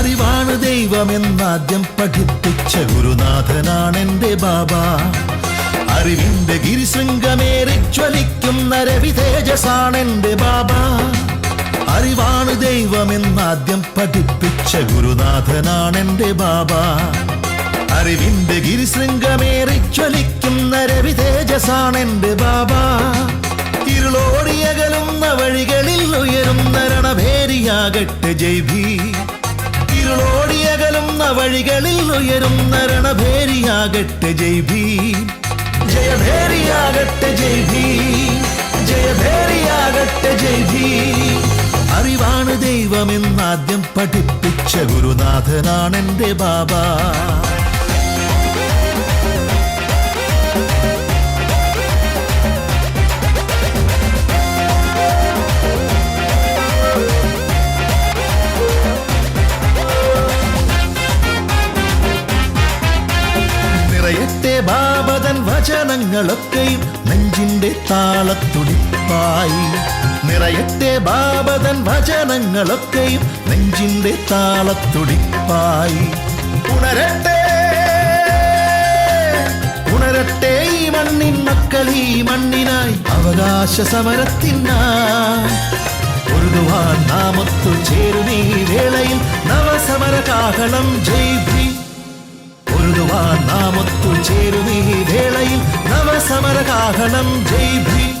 അറിവാണ് ദൈവമെന്നാദ്യം പഠിപ്പിച്ച ഗുരുനാഥനാണെന്റെ ബാബ. അറിവിന്റെ ഗിരിശൃംഗമേറി ജ്വലിക്കുന്ന രവി തേജസാണെന്റെ ബാബ. അറിവാണ് ദൈവമെന്നാദ്യം പഠിപ്പിച്ച ഗുരുനാഥനാണെന്റെ ബാബ. അറിവിന്റെ ഗിരിശൃംഗമേറി ജ്വലിക്കുന്ന രവി തേജസാണെന്റെ ബാബ. ഇരുളോടിയകലുന്ന വഴികളിൽ ഉയരുന്ന രണഭേരിയാകട്ടെ ജയ്ഭീ ഇരുളോടിയകലുന്ന വഴികളിൽ ഉയരുന്ന രണഭേരിയാകട്ടെ ജയ്ഭീ ജയഭേരിയാകട്ടെ ജയ്ഭീ ജയഭേരിയാകട്ടെ ജയ്ഭീ അറിവാണ് ദൈവമെന്നാദ്യം പഠിപ്പിച്ച ഗുരുനാഥനാണെന്റെ ബാബ. നിറയട്ടെ ബാബതൻ വചനങ്ങളൊക്കെയും നെഞ്ചിന്റെ താളത്തുടിപ്പായി. നിറയത്തെ ബാബതൻ വചനങ്ങളൊക്കെയും നെഞ്ചിന്റെ താളത്തുടിപ്പായി. ഉണരട്ടെ ഉണരട്ടെ ഈ മണ്ണിൻ മക്കൾ ഈ മണ്ണിനായി അവകാശ സമരത്തിനായി ഒരുതുവാൻ നാമത്തു വേളയിൽ നവസമര കാഹളം ഭീം പൊരുതുവാൻ നാമത്തു ചേരുമീ വേളയിൽ നവസമര കാഹളം ജയ് ഭീം